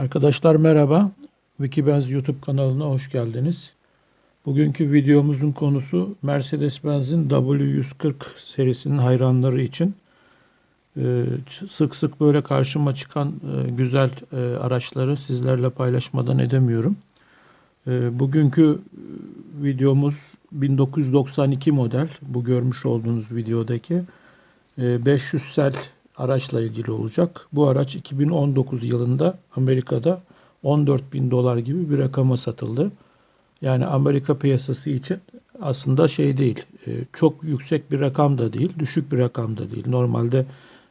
Arkadaşlar merhaba. Wikibenz YouTube kanalına hoş geldiniz. Bugünkü videomuzun konusu Mercedes-Benz'in W140 serisinin hayranları için e, sık sık böyle karşıma çıkan e, güzel e, araçları sizlerle paylaşmadan edemiyorum. Bugünkü videomuz 1992 model. Bu görmüş olduğunuz videodaki 500 sel araçla ilgili olacak. Bu araç 2019 yılında Amerika'da 14 bin dolar gibi bir rakama satıldı. Yani Amerika piyasası için aslında şey değil, e, çok yüksek bir rakam da değil, düşük bir rakam da değil. Normalde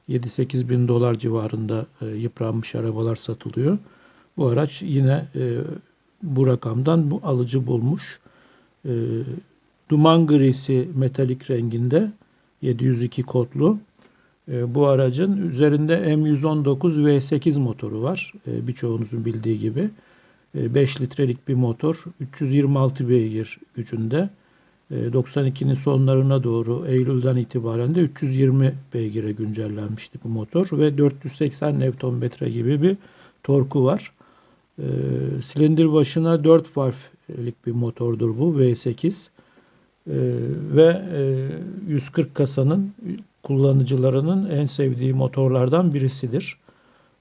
7-8 bin dolar civarında e, yıpranmış arabalar satılıyor. Bu araç yine e, bu rakamdan bu alıcı bulmuş. Duman grisi metalik renginde 702 kodlu bu aracın üzerinde M119 V8 motoru var. E, birçoğunuzun bildiği gibi. 5 e, litrelik bir motor. 326 beygir gücünde. 92'nin sonlarına doğru Eylül'den itibaren de 320 beygire güncellenmişti bu motor ve 480 Nm gibi bir torku var. Silindir başına 4 valflik bir motordur bu V8 ve 140 kasanın kullanıcılarının en sevdiği motorlardan birisidir.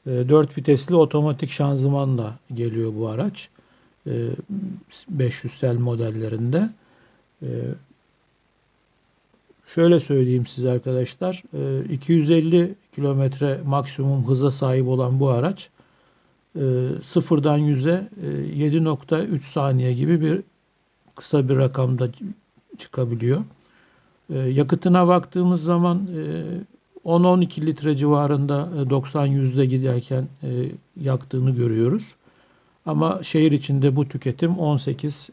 4 ee, vitesli otomatik şanzımanla geliyor bu araç. 500 ee, sel modellerinde. Ee, şöyle söyleyeyim size arkadaşlar. 250 kilometre maksimum hıza sahip olan bu araç sıfırdan 100'e 7.3 saniye gibi bir kısa bir rakamda çıkabiliyor. E, yakıtına baktığımız zaman 10-12 e, litre civarında 90-100'de giderken e, yaktığını görüyoruz. Ama şehir içinde bu tüketim 18-19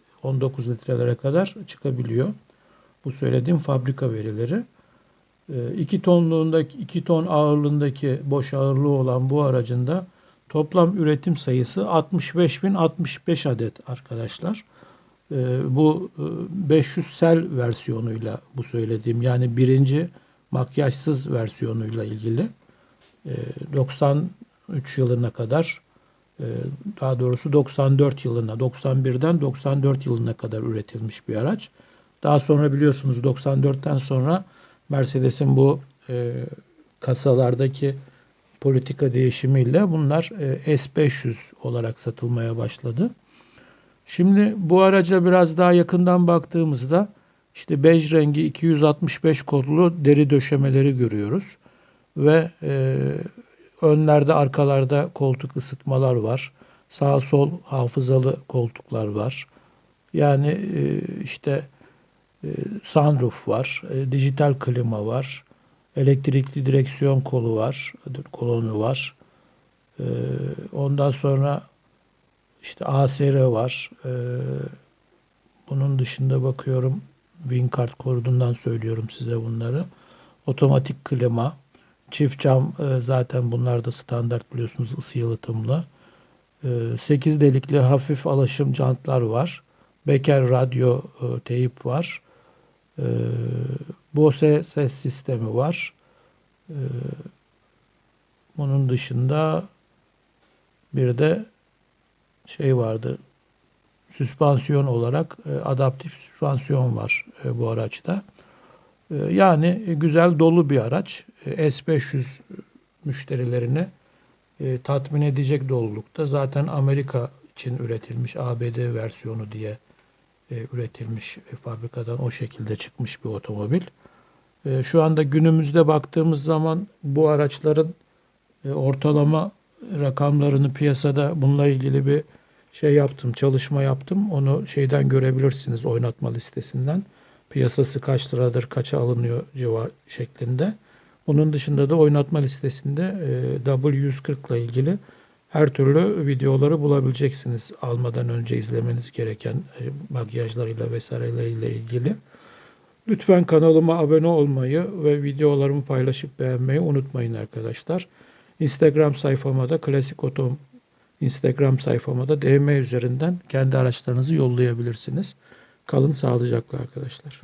litrelere kadar çıkabiliyor. Bu söylediğim fabrika verileri. 2 tonluğundaki 2 ton ağırlığındaki boş ağırlığı olan bu aracın da toplam üretim sayısı 65.065 adet arkadaşlar. Ee, bu 500 e, sel versiyonuyla bu söylediğim yani birinci makyajsız versiyonuyla ilgili 93 ee, yılına kadar e, daha doğrusu 94 yılına 91'den 94 yılına kadar üretilmiş bir araç. Daha sonra biliyorsunuz 94'ten sonra Mercedes'in bu e, kasalardaki politika değişimiyle bunlar S500 olarak satılmaya başladı. Şimdi bu araca biraz daha yakından baktığımızda işte bej rengi 265 kodlu deri döşemeleri görüyoruz. Ve e, önlerde arkalarda koltuk ısıtmalar var. Sağ sol hafızalı koltuklar var. Yani e, işte e, sunroof var, e, dijital klima var, elektrikli direksiyon kolu var, kolonu var. E, ondan sonra işte ASR var. Ee, bunun dışında bakıyorum WinCard kodundan söylüyorum size bunları. Otomatik klima, çift cam e, zaten bunlar da standart biliyorsunuz ısı yalıtımlı. E, ee, 8 delikli hafif alaşım jantlar var. Becker radyo e, teyip var. Bose ses sistemi var. Bunun dışında bir de şey vardı. Süspansiyon olarak e, adaptif süspansiyon var e, bu araçta. E, yani güzel dolu bir araç. S500 müşterilerini tatmin edecek dolulukta. Zaten Amerika için üretilmiş ABD versiyonu diye üretilmiş fabrikadan o şekilde çıkmış bir otomobil. Şu anda günümüzde baktığımız zaman bu araçların ortalama rakamlarını piyasada bununla ilgili bir şey yaptım, çalışma yaptım. Onu şeyden görebilirsiniz oynatma listesinden. Piyasası kaç liradır, kaça alınıyor civar şeklinde. Onun dışında da oynatma listesinde e, W140 ile ilgili her türlü videoları bulabileceksiniz. Almadan önce izlemeniz gereken e, makyajlarıyla vesaireyle ilgili. Lütfen kanalıma abone olmayı ve videolarımı paylaşıp beğenmeyi unutmayın arkadaşlar. Instagram sayfama da Klasik Otom Instagram sayfama da DM üzerinden kendi araçlarınızı yollayabilirsiniz. Kalın sağlıcakla arkadaşlar.